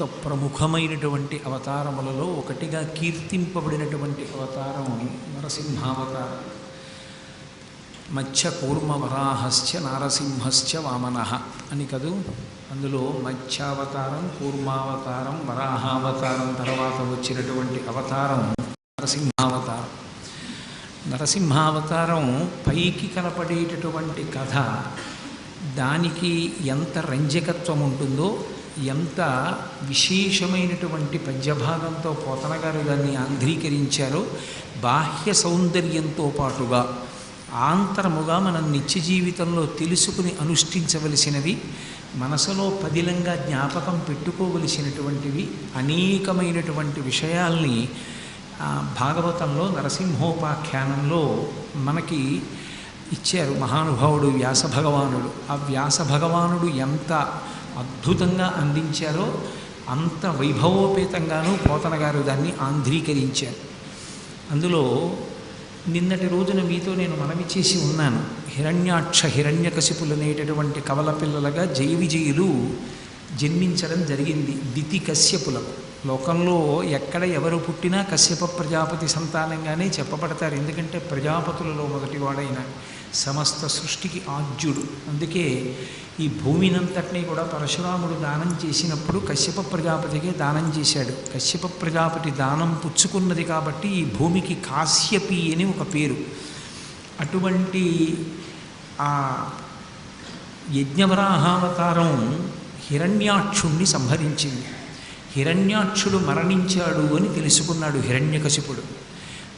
అత్యంత ప్రముఖమైనటువంటి అవతారములలో ఒకటిగా కీర్తింపబడినటువంటి అవతారం నరసింహావతారం. మత్స్య కూర్మ వరాహస్య నారసింహస్య వామన అని కదూ? అందులో మత్స్యావతారం కూర్మావతారం వరాహావతారం తర్వాత వచ్చినటువంటి అవతారం నరసింహావతారం. నరసింహావతారం పైకి కనపడేటటువంటి కథ దానికి ఎంత రంజకత్వం ఉంటుందో ఎంత విశేషమైనటువంటి పద్యభాగంతో పోతనగారు దాన్ని ఆంధ్రీకరించారో బాహ్య సౌందర్యంతో పాటుగా ఆంతరముగా మనం నిత్య జీవితంలో తెలుసుకుని అనుష్ఠించవలసినవి మనసులో పదిలంగా జ్ఞాపకం పెట్టుకోవలసినటువంటివి అనేకమైనటువంటి విషయాల్ని భాగవతంలో నరసింహోపాఖ్యానంలో మనకి ఇచ్చారు మహానుభావుడు వ్యాస భగవానుడు. ఆ వ్యాస భగవానుడు ఎంత అద్భుతంగా అందించారో అంత వైభవోపేతంగానూ పోతన గారు దాన్ని ఆంధ్రీకరించారు. అందులో నిన్నటి రోజున మీతో నేను మనవి చేసి ఉన్నాను. హిరణ్యాక్ష హిరణ్యకశిపులు అనేటటువంటి కవల పిల్లలుగా జయ విజయులు జన్మించడం జరిగింది. దితి కశ్యపులకు. లోకంలో ఎక్కడ ఎవరు పుట్టినా కశ్యప ప్రజాపతి సంతానంగానే చెప్పబడతారు. ఎందుకంటే ప్రజాపతులలో మొదటివాడైన సమస్త సృష్టికి ఆద్యుడు. అందుకే ఈ భూమినంతటినీ కూడా పరశురాముడు దానం చేసినప్పుడు కశ్యప ప్రజాపతికే దానం చేశాడు. కశ్యప ప్రజాపతి దానం పుచ్చుకున్నది కాబట్టి ఈ భూమికి కాశ్యపి అని ఒక పేరు. అటువంటి ఆ యజ్ఞవరాహావతారం హిరణ్యాక్షుణ్ణి సంహరించింది. హిరణ్యాక్షుడు మరణించాడు అని తెలుసుకున్నాడు హిరణ్యకశిపుడు.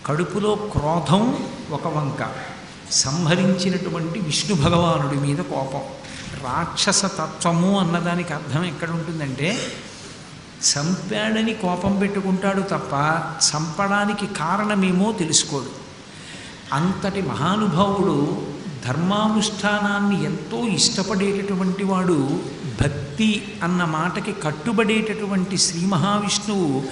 కడుపులో క్రోధం ఒక వంక. సంహరించినటువంటి విష్ణు భగవానుడి మీద కోపం. రాక్షస తత్వము అన్నదానికి అర్థం ఎక్కడ ఉంటుందంటే చంపాడని కోపం పెట్టుకుంటాడు తప్ప చంపడానికి కారణమేమో తెలుసుకోడు. అంతటి మహానుభావుడు ధర్మానుష్ఠానాన్ని ఎంతో ఇష్టపడేటటువంటి వాడు భక్తి అన్న మాటకి కట్టుబడేటటువంటి శ్రీ మహావిష్ణువు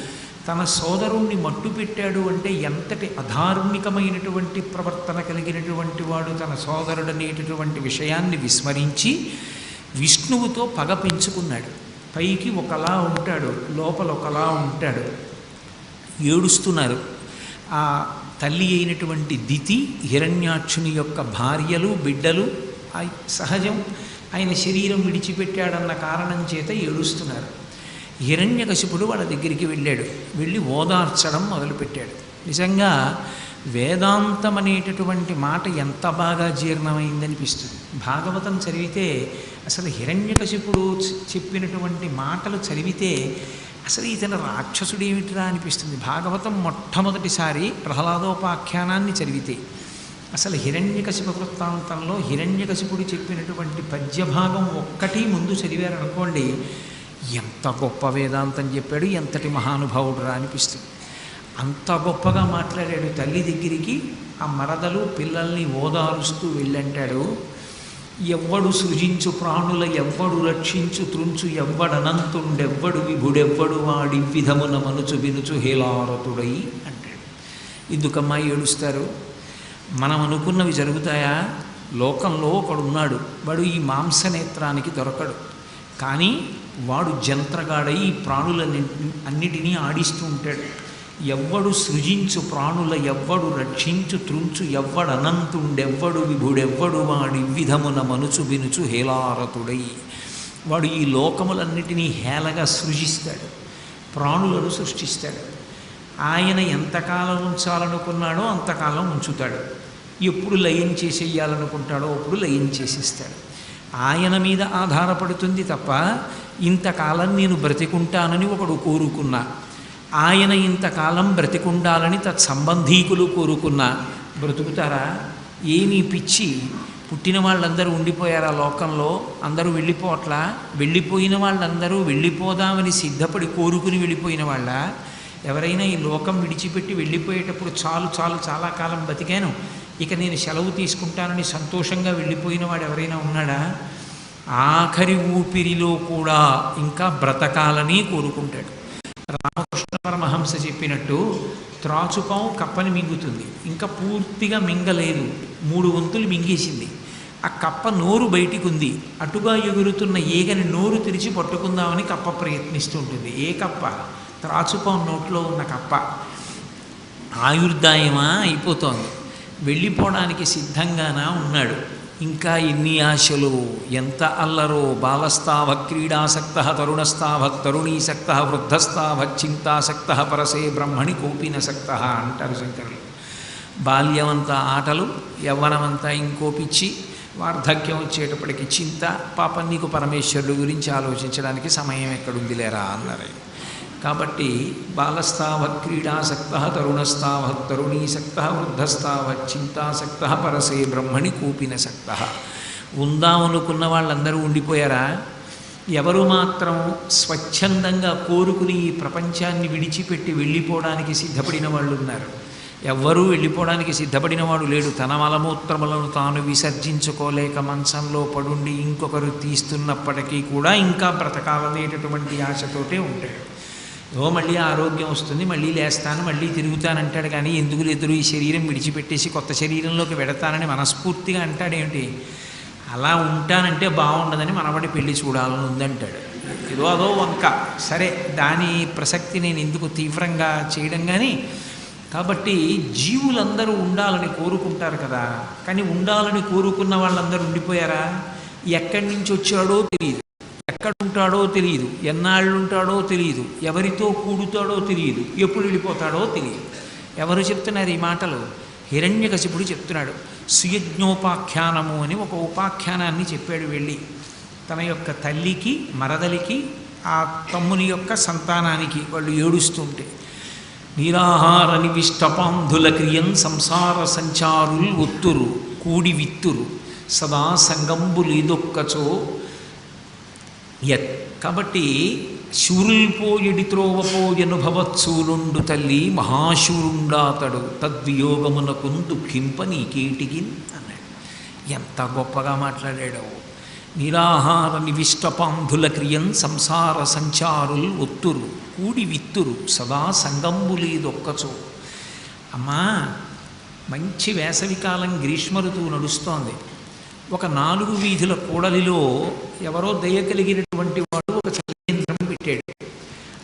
తన సోదరుణ్ణి మట్టు పెట్టాడు అంటే ఎంతటి అధార్మికమైనటువంటి ప్రవర్తన కలిగినటువంటి వాడు తన సోదరుడు అనేటటువంటి విషయాన్ని విస్మరించి విష్ణువుతో పగ పెంచుకున్నాడు. పైకి ఒకలా ఉంటాడు లోపల ఒకలా ఉంటాడు. ఏడుస్తున్నారు. ఆ తల్లి అయినటువంటి దితి హిరణ్యాక్షుని యొక్క భార్యలు బిడ్డలు ఆ సహజం ఆయన శరీరం విడిచిపెట్టాడన్న కారణం చేత ఏడుస్తున్నారు. హిరణ్యకశిపుడు వాళ్ళ దగ్గరికి వెళ్ళాడు. వెళ్ళి ఓదార్చడం మొదలుపెట్టాడు. నిజంగా వేదాంతం అనేటటువంటి మాట ఎంత బాగా జీర్ణమైందనిపిస్తుంది. భాగవతం చదివితే అసలు హిరణ్యకశిపుడు చెప్పినటువంటి మాటలు చదివితే అసలు ఇతను రాక్షసుడేమిటిరా అనిపిస్తుంది. భాగవతం మొట్టమొదటిసారి ప్రహ్లాదోపాఖ్యానాన్ని చదివితే అసలు హిరణ్యకశిప వృత్తాంతంలో హిరణ్యకశిపుడు చెప్పినటువంటి పద్యభాగం ఒక్కటి ముందు చదివారనుకోండి ఎంత గొప్ప వేదాంతం చెప్పాడు ఎంతటి మహానుభావుడు రా అనిపిస్తుంది. అంత గొప్పగా మాట్లాడాడు తల్లి దగ్గరికి ఆ మరదలు పిల్లల్ని ఓదారుస్తూ వెళ్ళంటాడు ఎవ్వడు సృజించు ప్రాణుల ఎవ్వడు రక్షించు త్రుంచు ఎవ్వడనంతుండెవ్వడు విభుడెవ్వడు వాడి విధమున మనుచు వినుచు హేలారతుడై అంటాడు. ఎందుకమ్మా ఏడుస్తారు? మనం అనుకున్నవి జరుగుతాయా? లోకంలో ఒకడున్నాడు వాడు ఈ మాంసనేత్రానికి దొరకడు. కానీ వాడు జంత్రగాడై ఈ ప్రాణులన్ని అన్నిటినీ ఆడిస్తూ ఉంటాడు. ఎవ్వడు సృజించు ప్రాణుల ఎవ్వడు రక్షించు త్రుంచు ఎవ్వడు అనంతుండెవ్వడు విభుడెవ్వడు వాడి విధమున మనుచు వినుచు హేలారతుడై వాడు ఈ లోకములన్నిటినీ హేళగా సృజిస్తాడు ప్రాణులను సృష్టిస్తాడు. ఆయన ఎంతకాలం ఉంచాలనుకున్నాడో అంతకాలం ఉంచుతాడు. ఎప్పుడు లయం చేసేయాలనుకుంటాడో అప్పుడు లయం చేసేస్తాడు. ఆయన మీద ఆధారపడుతుంది తప్ప ఇంతకాలం నేను బ్రతికుంటానని ఒకడు కోరుకున్నా. ఆయన ఇంతకాలం బ్రతికుండాలని తత్సంబంధీకులు కోరుకున్నా. బ్రతుకుతారా? ఏమీ పిచ్చి. పుట్టిన వాళ్ళందరూ ఉండిపోయారా లోకంలో? అందరూ వెళ్ళిపోవట్లా? వెళ్ళిపోయిన వాళ్ళందరూ వెళ్ళిపోదామని సిద్ధపడి కోరుకుని వెళ్ళిపోయిన వాళ్ళ? ఎవరైనా ఈ లోకం విడిచిపెట్టి వెళ్ళిపోయేటప్పుడు చాలు చాలు చాలా కాలం బతికాను. ఇక నేను సెలవు తీసుకుంటానని సంతోషంగా వెళ్ళిపోయిన వాడు ఎవరైనా ఉన్నాడా? ఆఖరి ఊపిరిలో కూడా ఇంకా బ్రతకాలని కోరుకుంటాడు. రామకృష్ణ పరమహంస చెప్పినట్టు త్రాచుపాం కప్పని మింగుతుంది. ఇంకా పూర్తిగా మింగలేదు. మూడు వంతులు మింగేసింది. ఆ కప్ప నోరు బయటికి ఉంది అటుగా ఎగురుతున్న ఏగని నోరు తెరిచి పట్టుకుందామని కప్ప ప్రయత్నిస్తుంటుంది. ఏ కప్ప? త్రాచుపం నోట్లో ఉన్న కప్ప. ఆయుర్దాయమా? అయిపోతోంది. వెళ్ళిపోవడానికి సిద్ధంగానా ఉన్నాడు. ఇంకా ఎన్ని ఆశలు? ఎంత అల్లరో? బాలస్తావ క్రీడాసక్త తరుణస్తావ తరుణీసక్త వృద్ధస్తావ చింతాసక్త పరసే బ్రహ్మణి కోపినసక్త అంటారు శంకరులు. బాల్యమంతా ఆటలు యవ్వనమంతా ఇంకో పిచ్చి వార్ధక్యం వచ్చేటప్పటికి చింత పాపం నీకు పరమేశ్వరుడు గురించి ఆలోచించడానికి సమయం ఎక్కడుంది లేరా అన్నారు కాబట్టి బాలస్థావ క్రీడాసక్త తరుణస్థావ తరుణీసక్త వృద్ధస్థావ చింతాసక్త పరసే బ్రహ్మణి కూపినసక్త ఉందామనుకున్న వాళ్ళందరూ ఉండిపోయారా? ఎవరు మాత్రం స్వచ్ఛందంగా కోరుకుని ఈ ప్రపంచాన్ని విడిచిపెట్టి వెళ్ళిపోవడానికి సిద్ధపడిన వాళ్ళు ఉన్నారు ఎవ్వరూ వెళ్ళిపోవడానికి సిద్ధపడిన వాడు లేడు. తన మలమూత్రములను తాను విసర్జించుకోలేక మంచంలో పడుండి ఇంకొకరు తీస్తున్నప్పటికీ కూడా ఇంకా బ్రతకాలనేటటువంటి ఆశతోటే ఉంటాడు. ఓ మళ్ళీ ఆరోగ్యం వస్తుంది మళ్ళీ లేస్తాను మళ్ళీ తిరుగుతానంటాడు కానీ ఎందుకు ఎదురు ఈ శరీరం విడిచిపెట్టేసి కొత్త శరీరంలోకి వెడతానని మనస్ఫూర్తిగా అంటాడేమిటి అలా ఉంటానంటే బాగుండదని మనబడి పెళ్ళి చూడాలని ఉందంటాడు. ఏదో అదో వంక. సరే దాని ప్రసక్తి నేను ఎందుకు తీవ్రంగా చేయడం కానీ కాబట్టి జీవులందరూ ఉండాలని కోరుకుంటారు కదా. కానీ ఉండాలని కోరుకున్న వాళ్ళందరూ ఉండిపోయారా? ఎక్కడి నుంచి వచ్చాడో తెలియదు. ఎక్కడ ఉంటాడో తెలియదు. ఎన్నాళ్ళుంటాడో తెలియదు. ఎవరితో కూడుతాడో తెలియదు. ఎప్పుడు వెళ్ళిపోతాడో తెలియదు. ఎవరు చెప్తున్నారు ఈ మాటలు? హిరణ్యకశిపుడు చెప్తున్నాడు. సుయజ్ఞోపాఖ్యానము అని ఒక ఉపాఖ్యానాన్ని చెప్పాడు వెళ్ళి. తన యొక్క తల్లికి మరదలికి ఆ తమ్ముని యొక్క సంతానానికి వాళ్ళు ఏడుస్తుంటే నిరాహార నివిష్టపాంధుల క్రియం సంసార సంచారుల్ ఒత్తురు కూడి విత్తురు సదా సంగంబులీదొక్కచో యత్. కాబట్టి శూరుల్పోయడి త్రోవపోయనుభవత్సూలుండు తల్లి మహాశూరుండాతడు. తద్వియోగమునకు దుఃఖింప నీకేటికి అన్నాడు. ఎంత గొప్పగా మాట్లాడాడో. నిరాహార నివిష్టపాంధుల క్రియం సంసార సంచారుల్ ఒత్తురు కూడి విత్తురు సదా సంగంబులీదొక్కచో అమ్మా మంచి వేసవికాలం గ్రీష్మ ఋతువు నడుస్తోంది. ఒక నాలుగు వీధుల కూడలిలో ఎవరో దయ కలిగినటువంటి వాడు ఒక చలికేంద్రం పెట్టాడు.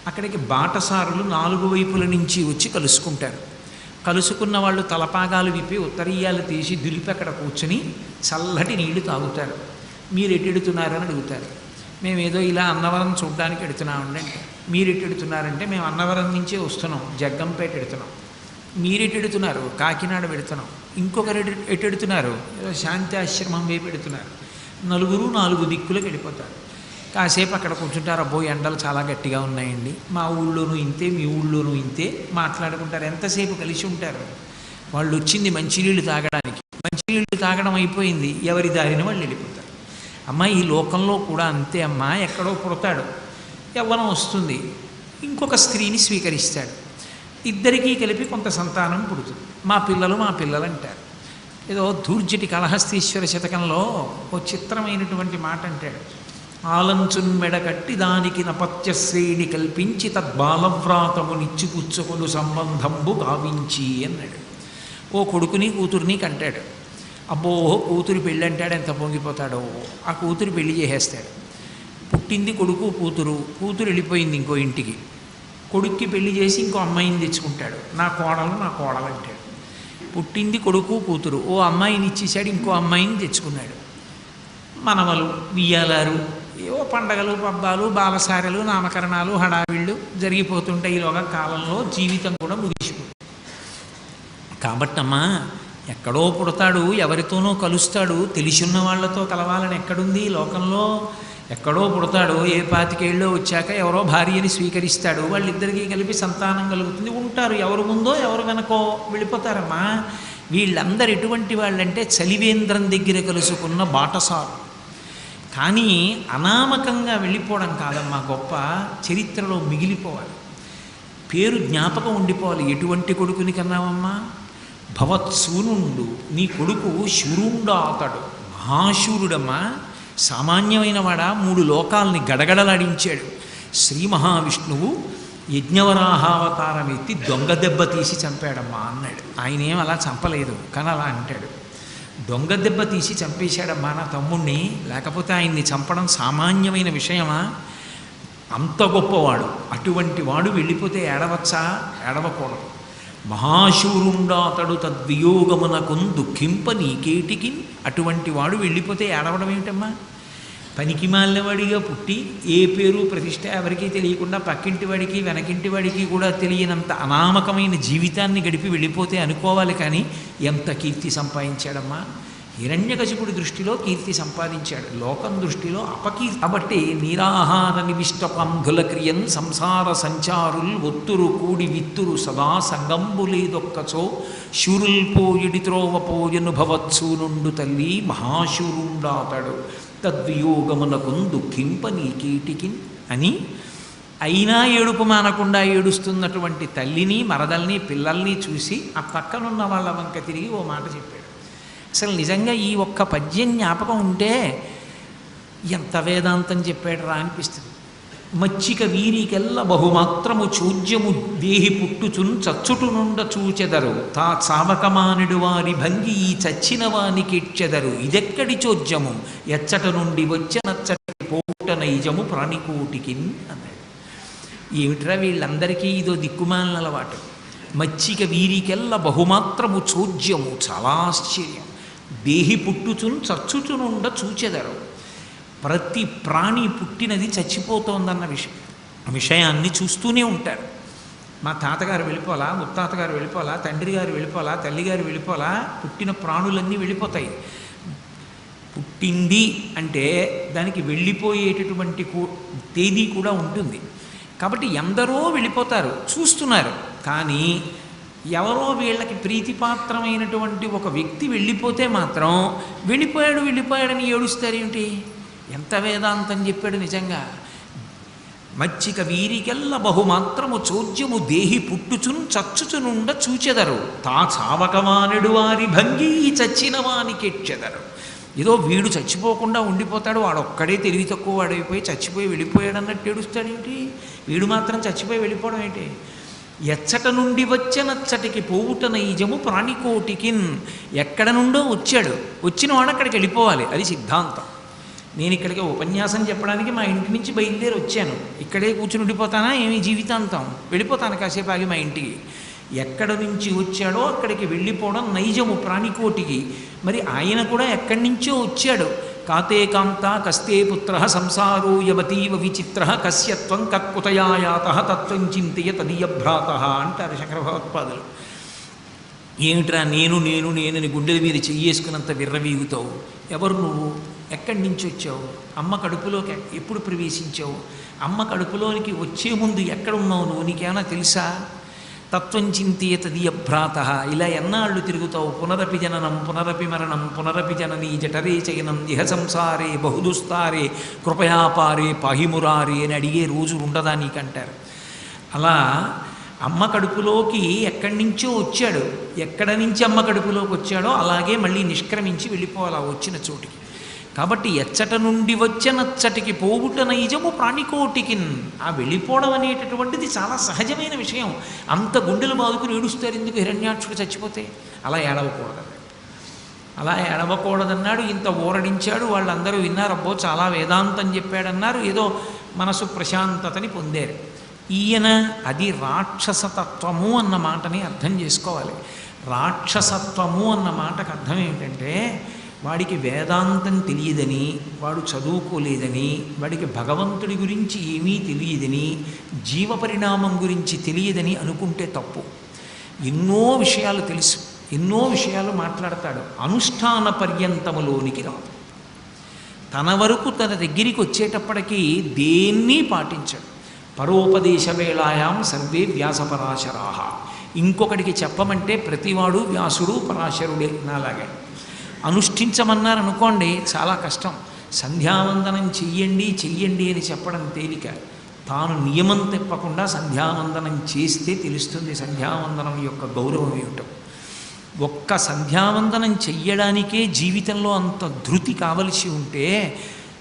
అక్కడికి బాటసారులు నాలుగు వైపుల నుంచి వచ్చి కలుసుకుంటారు. కలుసుకున్న వాళ్ళు తలపాగాలు విప్పి ఉత్తరీయాలు తీసి దులిపి అక్కడ కూర్చుని చల్లటి నీళ్ళు తాగుతారు. మీరు ఎటెడుతున్నారని అడుగుతారు. మేము ఏదో ఇలా అన్నవరం చూడడానికి ఎడుతున్నామండి అంటే మీరు ఎటెడుతున్నారంటే మేము అన్నవరం నుంచే వస్తున్నాం. జగ్గంపేట ఎడుతున్నాం. మీరెటెడుతున్నారు కాకినాడ పెడుతున్నాం. ఇంకొకరు ఎటెడుతున్నారు ఏదో శాంతి ఆశ్రమం వైపు పెడుతున్నారు నలుగురు నాలుగు దిక్కులకు వెళ్ళిపోతారు. కాసేపు అక్కడ కూర్చుంటారు. అబ్బో ఎండలు చాలా గట్టిగా ఉన్నాయండి. మా ఊళ్ళోనూ ఇంతే మీ ఊళ్ళోనూ ఇంతే మాట్లాడుకుంటారు. ఎంతసేపు కలిసి ఉంటారు? వాళ్ళు వచ్చింది మంచినీళ్ళు తాగడానికి. మంచినీళ్ళు తాగడం అయిపోయింది. ఎవరి దారిన వాళ్ళు వెళ్ళిపోతారు. అమ్మ ఈ లోకంలో కూడా అంతే అమ్మ. ఎక్కడో పుడతాడు. యవ్వనం వస్తుంది. ఇంకొక స్త్రీని స్వీకరిస్తాడు. ఇద్దరికీ కలిపి కొంత సంతానం పుడుతుంది. మా పిల్లలు మా పిల్లలు అంటారు ఏదో దూర్జటి కలహస్తీశ్వర శతకంలో ఓ చిత్రమైనటువంటి మాట అంటాడు. ఆలంచున్ మెడకట్టి దానికి నపత్యశ్రేణి కల్పించి తద్బాలవ్రాతము నిచ్చిపుచ్చుకొను సంబంధంబు గావించి అన్నాడు. ఓ కొడుకుని కూతుర్ని కంటాడు. అబ్బో కూతురు పెళ్ళి అంటాడు ఎంత పొంగిపోతాడో. ఆ కూతురు పెళ్ళి చేసేస్తాడు. పుట్టింది కొడుకు కూతురు. కూతురు వెళ్ళిపోయింది ఇంకో ఇంటికి. కొడుక్కి పెళ్ళి చేసి ఇంకో అమ్మాయిని తెచ్చుకుంటాడు. నా కోడలు నా కోడలు అంటాడు. పుట్టింది కొడుకు కూతురు. ఓ అమ్మాయిని ఇచ్చేసాడు ఇంకో అమ్మాయిని తెచ్చుకున్నాడు. మనవలు వియ్యాలారు ఏవో పండగలు పబ్బాలు బాలసారెలు నామకరణాలు హడావిళ్ళు జరిగిపోతుంటాయి ఈలోగా కాలంలో. జీవితం కూడా ముగిసిపోతుంది. కాబట్టమ్మా ఎక్కడో పుడతాడు ఎవరితోనో కలుస్తాడు తెలిసిన వాళ్ళతో కలవాలని ఎక్కడుంది ఈ లోకంలో? ఎక్కడో పుడతాడు ఏ పాతికేళ్ళో వచ్చాక ఎవరో భార్యని స్వీకరిస్తాడు వాళ్ళిద్దరికీ కలిపి సంతానం కలుగుతుంది ఉంటారు. ఎవరు ముందో ఎవరు వెనకో వెళ్ళిపోతారమ్మా. వీళ్ళందరు ఎటువంటి వాళ్ళంటే చలివేంద్రం దగ్గర కలుసుకున్న బాటసారు. కానీ అనామకంగా వెళ్ళిపోవడం కాదమ్మా గొప్ప చరిత్రలో మిగిలిపోవాలి. పేరు జ్ఞాపకం ఉండిపోవాలి. ఎటువంటి కొడుకుని కన్నావమ్మా? భవత్సూనుండు. నీ కొడుకు శూరుండాతడు. మహాశూరుడమ్మా. సామాన్యమైన వాడ? మూడు లోకాల్ని గడగడలాడించాడు. శ్రీ మహావిష్ణువు యజ్ఞవరాహావతారం ఎత్తి దొంగ దెబ్బ తీసి చంపాడమ్మా అన్నాడు. ఆయన ఏం అలా చంపలేదు కానీ అలా అంటాడు. దొంగ దెబ్బ తీసి చంపేశాడమ్మా నా తమ్ముణ్ణి లేకపోతే ఆయన్ని చంపడం సామాన్యమైన విషయమా? అంత గొప్పవాడు. అటువంటి వాడు వెళ్ళిపోతే ఏడవచ్చా? ఏడవకూడదు. మహాశూరుండాతడు తద్వియోగమునకున్ దుఃఖింప నీకేటికి అటువంటి వాడు వెళ్ళిపోతే ఏడవడం ఏమిటమ్మా? పనికి మాలినవాడిగా పుట్టి ఏ పేరు ప్రతిష్ట ఎవరికీ తెలియకుండా పక్కింటి వాడికి వెనకింటి వాడికి కూడా తెలియనంత అనామకమైన జీవితాన్ని గడిపి వెళ్ళిపోతే అనుకోవాలి కానీ ఎంత కీర్తి సంపాదించాడమ్మా? హిరణ్యకశిపుడి దృష్టిలో కీర్తి సంపాదించాడు. లోకం దృష్టిలో అపకీర్తి. కాబట్టి నిరాహార నివిష్ట పంఘుల క్రియన్ సంసార సంచారుల్ ఒత్తురు కూడి విత్తురు సదా సంగంబులేదొక్కచో శూరుల్ పోయిడి త్రోవ భవత్సు నుండు తల్లి మహాశూరుండాతడు. తద్వియోగమునకున్ దుఃఖింప నీకీటికిన్ అని అయినా ఏడుపు మానకుండా ఏడుస్తున్నటువంటి తల్లిని మరదల్ని పిల్లల్ని చూసి ఆ పక్కనున్న వాళ్ళ వంక తిరిగి ఓ మాట చెప్పాడు. అసలు నిజంగా ఈ ఒక్క పద్యం జ్ఞాపకం ఉంటే ఎంత వేదాంతం చెప్పాడు రా అనిపిస్తుంది. మచ్చిక వీరికెల్ల బహుమాత్రము చూజ్యము దేహి పుట్టుచున్ చచ్చుటు నుండ చూచెదరు. తా చావకమానుడు వారి భంగి ఈ చచ్చిన వానికిచ్చెదరు ఇదెక్కడి చోద్యము ఎచ్చట నుండి వచ్చనచ్చటి పోట నైజము ప్రాణికోటికి అన్నాడు. ఏమిట్రా వీళ్ళందరికీ ఇదో దిక్కుమాలిన అలవాటు? మచ్చిక వీరికెల్ల బహుమాత్రము చోద్యము చాలా ఆశ్చర్యం. దేహి పుట్టుచును చచ్చుచునుండ చూచెదరు. ప్రతి ప్రాణి పుట్టినది చచ్చిపోతోందన్న విషయం విషయాన్ని చూస్తూనే ఉంటారు. మా తాతగారు వెళ్ళిపోలా ముత్తాతగారు వెళ్ళిపోలా తండ్రి గారు వెళ్ళిపోలా తల్లిగారు వెళ్ళిపోలా పుట్టిన ప్రాణులన్నీ వెళ్ళిపోతాయి. పుట్టింది అంటే దానికి వెళ్ళిపోయేటటువంటి తేదీ కూడా ఉంటుంది. కాబట్టి ఎందరో వెళ్ళిపోతారు చూస్తున్నారు. కానీ ఎవరో వీళ్ళకి ప్రీతిపాత్రమైనటువంటి ఒక వ్యక్తి వెళ్ళిపోతే మాత్రం వెళ్ళిపోయాడు వెళ్ళిపోయాడని ఏడుస్తారేమిటి ఎంత వేదాంతం చెప్పాడు నిజంగా. మచ్చిక వీరికెల్ల బహుమాత్రము చోద్యము దేహి పుట్టుచును చచ్చుచునుండ చూచెదరు. తా చావకవానుడు వారి భంగి చచ్చిన వానికెచ్చెదరు ఏదో వీడు చచ్చిపోకుండా ఉండిపోతాడు వాడొక్కడే తెలివి తక్కువ వాడైపోయి చచ్చిపోయి వెళ్ళిపోయాడు అన్నట్టు ఏడుస్తాడేంటి వీడు మాత్రం చచ్చిపోయి వెళ్ళిపోవడం ఏంటి? ఎచ్చట నుండి వచ్చనచ్చటికి పోవుట నైజము ప్రాణికోటికిన్. ఎక్కడ నుండో వచ్చాడు. వచ్చిన వాడు అక్కడికి వెళ్ళిపోవాలి. అది సిద్ధాంతం. నేను ఇక్కడికి ఉపన్యాసం చెప్పడానికి మా ఇంటి నుంచి బయలుదేరి వచ్చాను. ఇక్కడే కూర్చుని ఉండిపోతానా? ఏమి జీవితాంతం? వెళ్ళిపోతాను కాసేపు ఆగి మా ఇంటికి. ఎక్కడ నుంచి వచ్చాడో అక్కడికి వెళ్ళిపోవడం నైజము ప్రాణికోటికి. మరి ఆయన కూడా ఎక్కడి నుంచో వచ్చాడు. కాతే కాంత కస్తే పుత్ర సంసారో యవతీవ విచిత్ర కస్యత్వం కక్కుతయాయాత తత్వం చింతయ తదీయభ్రాత అంటారు శంకరభగవత్పాదులు. ఏమిట్రా నేను నేను నేనని గుండెల మీద చెయ్యేసుకున్నంత విర్రవీగుతావు? ఎవరు నువ్వు? ఎక్కడి నుంచి వచ్చావు? అమ్మ కడుపులోకి ఎప్పుడు ప్రవేశించావు? అమ్మ కడుపులోనికి వచ్చే ముందు ఎక్కడ ఉన్నావు నువ్వు? నీకేమైనా తెలుసా? తత్వం చింతేత దియభ్రాత ఇలా ఎన్నాళ్ళు తిరుగుతావు? పునరపి జననం పునరపి మరణం పునరపి జననీ జఠరే చయనం ఇహ సంసారే బహుదుస్తారే కృపయాపారే పాహిమురారే అని అడిగే రోజు ఉండదా నీకంటారు? అలా అమ్మ కడుపులోకి ఎక్కడి నుంచో వచ్చాడు. ఎక్కడ నుంచి అమ్మ కడుపులోకి వచ్చాడో అలాగే మళ్ళీ నిష్క్రమించి వెళ్ళిపోవాలి వచ్చిన చోటికి. కాబట్టి ఎచ్చట నుండి వచ్చనచ్చటికి పోగుట నైజము ప్రాణికోటికిన్. ఆ వెళ్ళిపోవడం అనేటటువంటిది చాలా సహజమైన విషయం. అంత గుండెలు బాదుకుని ఏడుస్తారు ఎందుకు హిరణ్యాక్షుడు చచ్చిపోతే? అలా ఏడవకూడదు. అలా ఏడవకూడదన్నాడు ఇంత ఊరడించాడు వాళ్ళందరూ విన్నారు అబ్బో చాలా వేదాంతం చెప్పాడన్నారు ఏదో మనసు ప్రశాంతతని పొందారు. ఈయన అది రాక్షసతత్వము అన్న మాటని అర్థం చేసుకోవాలి. రాక్షసత్వము అన్న మాటకు అర్థం ఏంటంటే వాడికి వేదాంతం తెలియదని వాడు చదువుకోలేదని వాడికి భగవంతుడి గురించి ఏమీ తెలియదని జీవ పరిణామం గురించి తెలియదని అనుకుంటే తప్పు. ఎన్నో విషయాలు తెలుసు ఎన్నో విషయాలు మాట్లాడతాడు అనుష్ఠాన పర్యంతములోనికి రాదు. తన వరకు తన దగ్గరికి వచ్చేటప్పటికీ దేన్ని పాటించడు. పరోపదేశ వేళాయాం సర్వే వ్యాసపరాశరాహ ఇంకొకటికి చెప్పమంటే ప్రతివాడు వ్యాసుడు పరాశరుడే నాలాగే. అనుష్ఠించమన్నారు అనుకోండి చాలా కష్టం. సంధ్యావందనం చెయ్యండి చెయ్యండి అని చెప్పడం తేలిక. తాను నియమం తెప్పకుండా సంధ్యావందనం చేస్తే తెలుస్తుంది సంధ్యావందనం యొక్క గౌరవం ఏమిటో. ఒక్క సంధ్యావందనం చెయ్యడానికే జీవితంలో అంత ధృతి కావలసి ఉంటే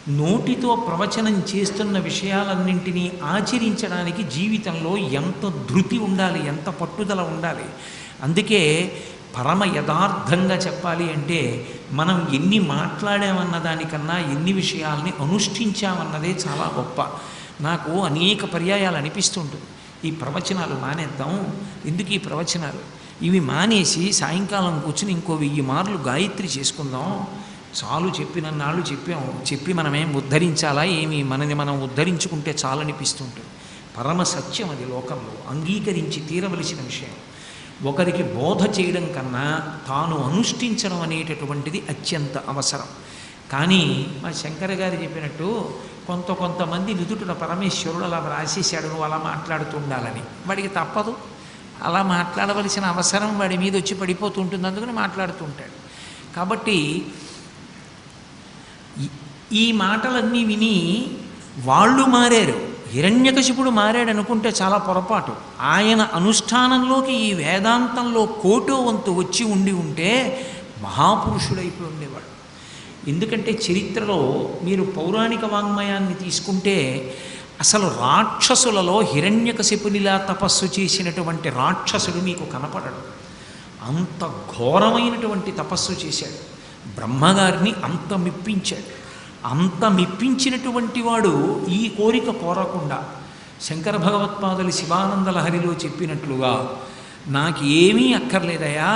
నోటితో ప్రవచనం చేస్తున్న విషయాలన్నింటినీ ఆచరించడానికి జీవితంలో ఎంత ధృతి ఉండాలి ఎంత పట్టుదల ఉండాలి. అందుకే పరమ యథార్థంగా చెప్పాలి అంటే మనం ఎన్ని మాట్లాడామన్న దానికన్నా ఎన్ని విషయాల్ని అనుష్ఠించామన్నదే చాలా గొప్ప. నాకు అనేక పర్యాయాలు అనిపిస్తుంటుంది. ఈ ప్రవచనాలు మానేద్దాం. ఎందుకు ఈ ప్రవచనాలు? ఇవి మానేసి సాయంకాలం కూర్చుని ఇంకో వెయ్యి మార్లు గాయత్రి చేసుకుందాం. చాలు చెప్పిన నాళ్ళు చెప్పాం. చెప్పి మనమేం ఉద్ధరించాలా ఏమి? మనని మనం ఉద్ధరించుకుంటే చాలనిపిస్తుంటుంది. పరమ సత్యం అది లోకంలో. అంగీకరించి తీరవలసిన విషయం. ఒకరికి బోధ చేయడం కన్నా తాను అనుష్ఠించడం అనేటటువంటిది అత్యంత అవసరం. కానీ మా శంకర గారు చెప్పినట్టు కొంత కొంతమంది నిదుటున పరమేశ్వరుడు అలా రాసేశాడు నువ్వు అలా మాట్లాడుతూ ఉండాలని. వాడికి తప్పదు. అలా మాట్లాడవలసిన అవసరం వాడి మీద వచ్చి పడిపోతుంటుంది అందుకని మాట్లాడుతూ ఉంటాడు. కాబట్టి ఈ మాటలన్నీ విని వాళ్ళు మారారు. హిరణ్యకశిపుడు మారాడనుకుంటే చాలా పొరపాటు. ఆయన అనుష్ఠానంలోకి ఈ వేదాంతంలో కోటో వంతు వచ్చి ఉండి ఉంటే మహాపురుషుడైపోయి ఉండేవాడు. ఎందుకంటే చరిత్రలో మీరు పౌరాణిక వాంగ్మయాన్ని తీసుకుంటే అసలు రాక్షసులలో హిరణ్యకశిపునిలా తపస్సు చేసినటువంటి రాక్షసుడు మీకు కనపడడు. అంత ఘోరమైనటువంటి తపస్సు చేశాడు. బ్రహ్మగారిని అంత మిప్పించాడు. అంత మెప్పించినటువంటి వాడు ఈ కోరిక కోరకుండా శంకర భగవత్పాదులు శివానంద లహరిలో చెప్పినట్లుగా నాకు ఏమీ అక్కర్లేదయా?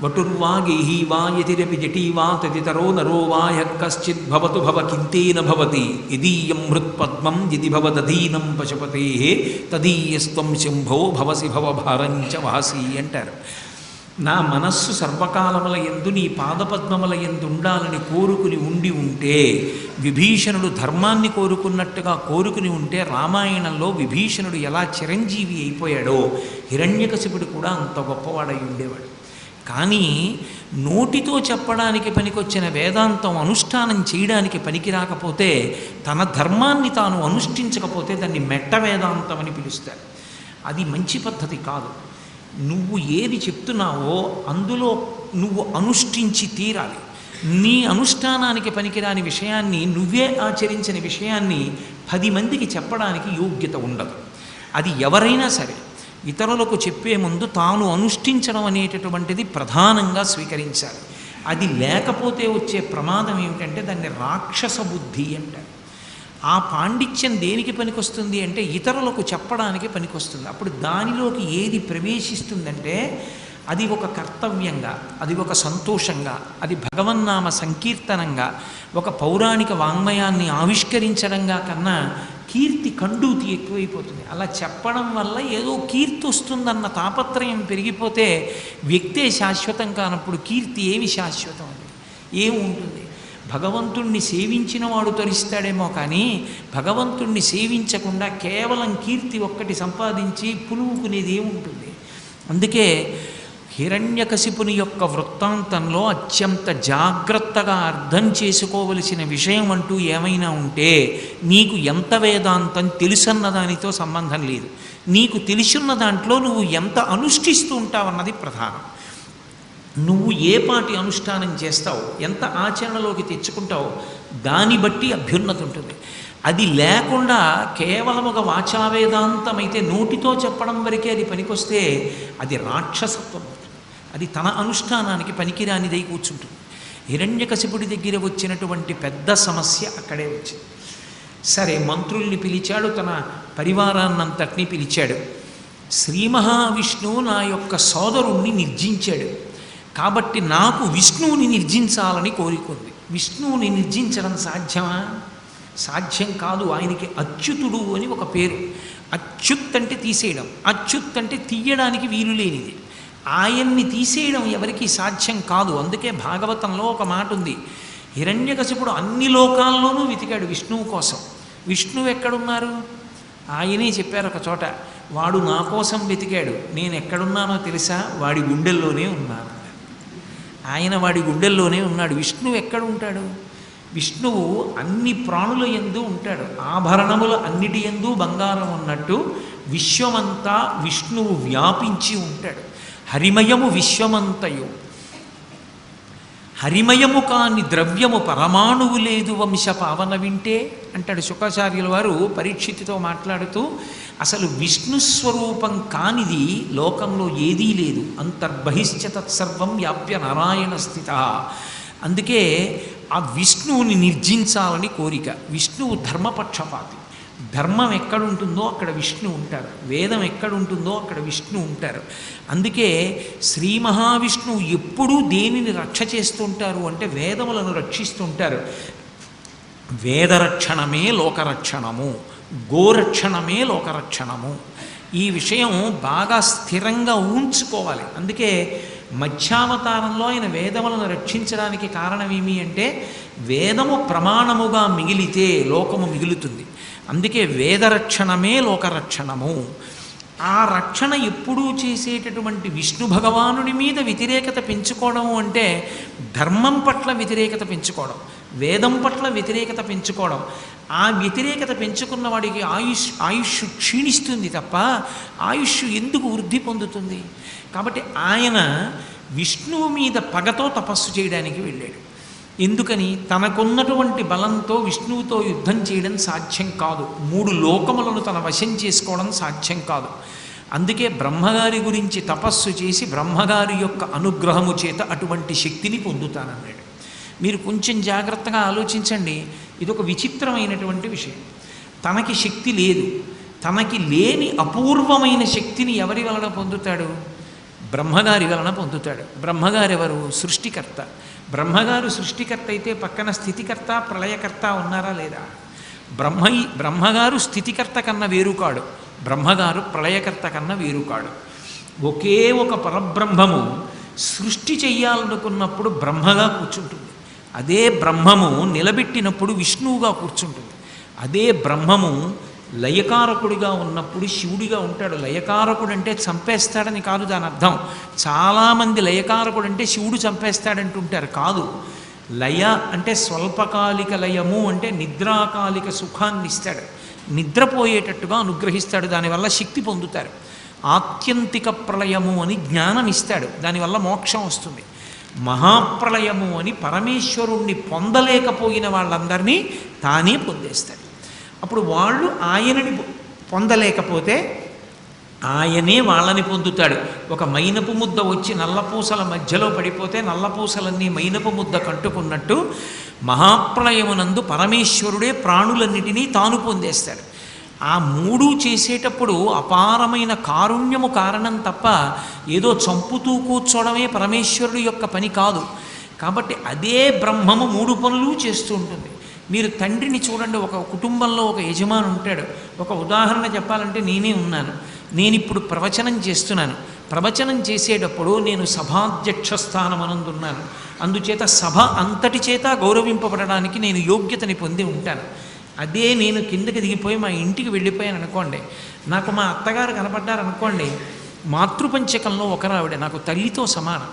వటుర్వా గేహీ వా యతిరపి జటీవా తదితరో నరో వా యః కశ్చిత్ భవతు భవ కింతేన భవతి యదీయం హృత్పద్మం యది భవదధీనం పశుపతే తదీయస్వం శంభో భవసి భవ భారంచ వాసి అంటారు. నా మనస్సు సర్వకాలముల ఎందు నీ పాదపద్మముల ఎందు ఉండాలని కోరుకుని ఉండి ఉంటే విభీషణుడు ధర్మాన్ని కోరుకున్నట్టుగా కోరుకుని ఉంటే రామాయణంలో విభీషణుడు ఎలా చిరంజీవి అయిపోయాడో హిరణ్యకశిపుడు కూడా అంత గొప్పవాడై ఉండేవాడు. కానీ నోటితో చెప్పడానికి పనికొచ్చిన వేదాంతం అనుష్ఠానం చేయడానికి పనికి రాకపోతే తన ధర్మాన్ని తాను అనుష్ఠించకపోతే దాన్ని మెట్ట వేదాంతం అని పిలుస్తారు. అది మంచి పద్ధతి కాదు. నువ్వు ఏది చెప్తున్నావో అందులో నువ్వు అనుష్ఠించి తీరాలి. నీ అనుష్ఠానానికి పనికిరాని విషయాన్ని నువ్వే ఆచరించిన విషయాన్ని పది మందికి చెప్పడానికి యోగ్యత ఉండదు. అది ఎవరైనా సరే ఇతరులకు చెప్పే ముందు తాను అనుష్ఠించడం అనేటటువంటిది ప్రధానంగా స్వీకరించాలి. అది లేకపోతే వచ్చే ప్రమాదం ఏమిటంటే దాన్ని రాక్షస బుద్ధి అంటారు. ఆ పాండిత్యం దేనికి పనికొస్తుంది అంటే ఇతరులకు చెప్పడానికి పనికొస్తుంది. అప్పుడు దానిలోకి ఏది ప్రవేశిస్తుందంటే అది ఒక కర్తవ్యంగా అది ఒక సంతోషంగా అది భగవన్నామ సంకీర్తనంగా ఒక పౌరాణిక వాంగ్మయాన్ని ఆవిష్కరించడంగా కన్నా కీర్తి కండూతి ఎక్కువైపోతుంది. అలా చెప్పడం వల్ల ఏదో కీర్తి వస్తుందన్న తాపత్రయం పెరిగిపోతే వ్యక్తే శాశ్వతం కానప్పుడు కీర్తి ఏమి శాశ్వతం ఏముంటుంది? భగవంతుణ్ణి సేవించిన వాడు తరిస్తాడేమో కానీ భగవంతుణ్ణి సేవించకుండా కేవలం కీర్తి ఒక్కటి సంపాదించి పులువుకునేది ఏముంటుంది? అందుకే హిరణ్యకశిపుని యొక్క వృత్తాంతంలో అత్యంత జాగ్రత్తగా అర్థం చేసుకోవలసిన విషయం అంటూ ఏమైనా ఉంటే నీకు ఎంత వేదాంతం తెలుసన్న దానితో సంబంధం లేదు. నీకు తెలుసున్న దాంట్లో నువ్వు ఎంత అనుష్ఠిస్తూ ఉంటావన్నది ప్రధానం. నువ్వు ఏ పాటి అనుష్ఠానం చేస్తావు ఎంత ఆచరణలోకి తెచ్చుకుంటావో దాన్ని బట్టి అభ్యున్నతి ఉంటుంది. అది లేకుండా కేవలం ఒక వాచావేదాంతం అయితే నోటితో చెప్పడం వరకే అది పనికొస్తే అది రాక్షసత్వం. అది తన అనుష్ఠానానికి పనికిరానిదై కూర్చుంటుంది. హిరణ్యకశిపుడి దగ్గర వచ్చినటువంటి పెద్ద సమస్య అక్కడే వచ్చింది. సరే మంత్రుల్ని పిలిచాడు తన పరివారాన్నంతటినీ పిలిచాడు. శ్రీ మహావిష్ణువు నా యొక్క సోదరుణ్ణి నిర్జించాడు. కాబట్టి నాకు విష్ణువుని నిర్జించాలని కోరికుంది. విష్ణువుని నిర్జించడం సాధ్యమా? సాధ్యం కాదు ఆయనకి అచ్యుతుడు అని ఒక పేరు. అచ్యుత్ అంటే తీసేయడం అచ్యుత్ అంటే తీయడానికి వీలు లేనిది. ఆయన్ని తీసేయడం ఎవరికి సాధ్యం కాదు. అందుకే భాగవతంలో ఒక మాట ఉంది. హిరణ్యకశిపుడు అన్ని లోకాల్లోనూ వెతికాడు విష్ణువు కోసం. విష్ణువు ఎక్కడున్నారు? ఆయనే చెప్పారు ఒక చోట. వాడు నా కోసం వెతికాడు. నేను ఎక్కడున్నానో తెలుసా? వాడి గుండెల్లోనే ఉన్నాను. ఆయన వాడి గుండెల్లోనే ఉన్నాడు. విష్ణువు ఎక్కడ ఉంటాడు? విష్ణువు అన్ని ప్రాణుల ఎందు ఉంటాడు. ఆభరణముల అన్నిటి ఎందు బంగారం ఉన్నట్టు విశ్వమంతా విష్ణువు వ్యాపించి ఉంటాడు. హరిమయము విశ్వమంతయు. హరిమయము కాని ద్రవ్యము పరమాణువు లేదు వంశ పావన వింటే అంటాడు శుకాచార్యుల వారు పరీక్షితితో మాట్లాడుతూ అసలు విష్ణు స్వరూపం కానిది లోకంలో ఏదీ లేదు. అంతర్బహిశ్చ తత్సర్వం వ్యాప్య నారాయణ స్థిత. అందుకే ఆ విష్ణువుని నిర్జించాలని కోరిక. విష్ణువు ధర్మపక్షపాతి. ధర్మం ఎక్కడుంటుందో అక్కడ విష్ణు ఉంటారు. వేదం ఎక్కడుంటుందో అక్కడ విష్ణు ఉంటారు. అందుకే శ్రీ మహావిష్ణువు ఎప్పుడూ దేనిని రక్ష చేస్తుంటారు అంటే వేదములను రక్షిస్తుంటారు. వేదరక్షణమే లోకరక్షణము గోరక్షణమే లోకరక్షణము. ఈ విషయం బాగా స్థిరంగా ఉంచుకోవాలి అందుకే మధ్యావతారంలో ఆయన వేదములను రక్షించడానికి కారణమేమి అంటే వేదము ప్రమాణముగా మిగిలితే లోకము మిగులుతుంది. అందుకే వేదరక్షణమే లోకరక్షణము. ఆ రక్షణ ఎప్పుడూ చేసేటటువంటి విష్ణు భగవానుడి మీద వ్యతిరేకత పెంచుకోవడం అంటే ధర్మం పట్ల వ్యతిరేకత పెంచుకోవడం వేదం పట్ల వ్యతిరేకత పెంచుకోవడం. ఆ వ్యతిరేకత పెంచుకున్న వాడికి ఆయుష్ ఆయుష్ క్షీణిస్తుంది తప్ప ఆయుష్ ఎందుకు వృద్ధి పొందుతుంది? కాబట్టి ఆయన విష్ణువు మీద పగతో తపస్సు చేయడానికి వెళ్ళాడు. ఎందుకని తనకున్నటువంటి బలంతో విష్ణువుతో యుద్ధం చేయడం సాధ్యం కాదు. మూడు లోకములను తన వశం చేసుకోవడం సాధ్యం కాదు. అందుకే బ్రహ్మగారి గురించి తపస్సు చేసి బ్రహ్మగారి యొక్క అనుగ్రహము చేత అటువంటి శక్తిని పొందుతానన్నాడు. మీరు కొంచెం జాగ్రత్తగా ఆలోచించండి. ఇది ఒక విచిత్రమైనటువంటి విషయం. తనకి శక్తి లేదు. తనకి లేని అపూర్వమైన శక్తిని ఎవరి వలన పొందుతాడు? బ్రహ్మగారి వలన పొందుతాడు. బ్రహ్మగారు ఎవరు సృష్టికర్త. బ్రహ్మగారు సృష్టికర్త అయితే పక్కన స్థితికర్త ప్రళయకర్త ఉన్నారా లేదా? బ్రహ్మ బ్రహ్మగారు స్థితికర్త కన్నా వేరుకాడు. బ్రహ్మగారు ప్రళయకర్త కన్నా వేరుకాడు. ఒకే ఒక పరబ్రహ్మము సృష్టి చెయ్యాలనుకున్నప్పుడు బ్రహ్మగా కూర్చుంటుంది. అదే బ్రహ్మము నిలబెట్టినప్పుడు విష్ణువుగా కూర్చుంటుంది. అదే బ్రహ్మము లయకారకుడిగా ఉన్నప్పుడు శివుడిగా ఉంటాడు. లయకారకుడు అంటే చంపేస్తాడని కాదు దాని అర్థం. చాలామంది లయకారకుడు అంటే శివుడు చంపేస్తాడంటుంటారు. కాదు. లయ అంటే స్వల్పకాలిక లయము అంటే నిద్రాకాలిక సుఖాన్ని ఇస్తాడు. నిద్రపోయేటట్టుగా అనుగ్రహిస్తాడు. దానివల్ల శక్తి పొందుతారు. ఆత్యంతిక ప్రళయము అని జ్ఞానం ఇస్తాడు. దానివల్ల మోక్షం వస్తుంది. మహాప్రళయము అని పరమేశ్వరుణ్ణి పొందలేకపోయిన వాళ్ళందరినీ తానే పొందేస్తాడు. అప్పుడు వాళ్ళు ఆయనని పొందలేకపోతే ఆయనే వాళ్ళని పొందుతాడు. ఒక మైనపు ముద్ద వచ్చి నల్లపూసల మధ్యలో పడిపోతే నల్లపూసలన్నీ మైనపు ముద్ద కంటుకున్నట్టు మహాప్రళయమునందు పరమేశ్వరుడే ప్రాణులన్నిటినీ తాను పొందేస్తాడు. ఆ మూడు చేసేటప్పుడు అపారమైన కారుణ్యము కారణం తప్ప ఏదో చంపుతూ కూర్చోవడమే పరమేశ్వరుడు యొక్క పని కాదు. కాబట్టి అదే బ్రహ్మము మూడు పనులు చేస్తూ ఉంటుంది. మీరు తండ్రిని చూడండి ఒక కుటుంబంలో ఒక యజమాని ఉంటాడు. ఒక ఉదాహరణ చెప్పాలంటే నేనే ఉన్నాను. నేను ఇప్పుడు ప్రవచనం చేస్తున్నాను. ప్రవచనం చేసేటప్పుడు నేను సభాధ్యక్ష స్థానమనందున్నాను. అందుచేత సభ అంతటి చేత గౌరవింపబడడానికి నేను యోగ్యతని పొంది ఉంటాను. అదే నేను కిందకి దిగిపోయి మా ఇంటికి వెళ్ళిపోయాను అనుకోండి. నాకు మా అత్తగారు కనపడ్డారనుకోండి మాతృపంచకంలో ఒకరు ఆవిడ నాకు తల్లితో సమానం.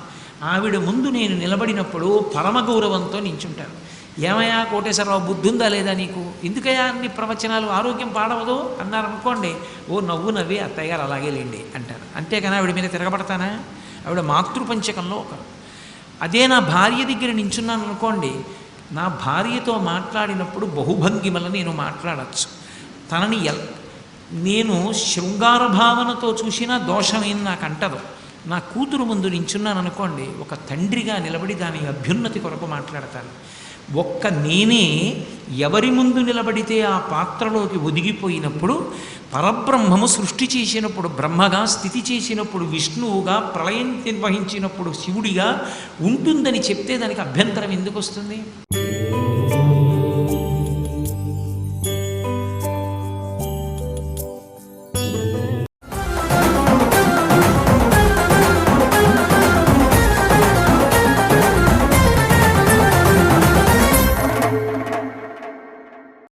ఆవిడ ముందు నేను నిలబడినప్పుడు పరమ గౌరవంతో నించుంటాను. ఏమయ్యా కోటేశ్వరరావు బుద్ధి ఉందా లేదా నీకు? ఎందుకయ్యా అన్ని ప్రవచనాలు ఆరోగ్యం పాడవదు? అన్నారనుకోండి ఓ నవ్వు నవ్వి అత్తయ్య గారు అలాగే లేండి అంటారు. అంతేగాని ఆవిడ మీద తిరగబడతానా? ఆవిడ మాతృపంచకంలో ఒకరు. అదే నా భార్య దగ్గర నించున్నాను అనుకోండి. నా భార్యతో మాట్లాడినప్పుడు బహుభంగిమల నేను మాట్లాడచ్చు. తనని ఎల్ నేను శృంగార భావనతో చూసినా దోషమేం నాకు అంటదు నా కూతురు ముందు నించున్నాను అనుకోండి ఒక తండ్రిగా నిలబడి దాని అభ్యున్నతి కొరకు మాట్లాడతాను. ఒక్క నేనే ఎవరి ముందు నిలబడితే ఆ పాత్రలోకి ఒదిగిపోయినప్పుడు పరబ్రహ్మము సృష్టి చేసినప్పుడు బ్రహ్మగా స్థితి చేసినప్పుడు విష్ణువుగా ప్రళయం నిర్వహించినప్పుడు శివుడిగా ఉంటుందని చెప్తే దానికి అభ్యంతరం ఎందుకు వస్తుంది?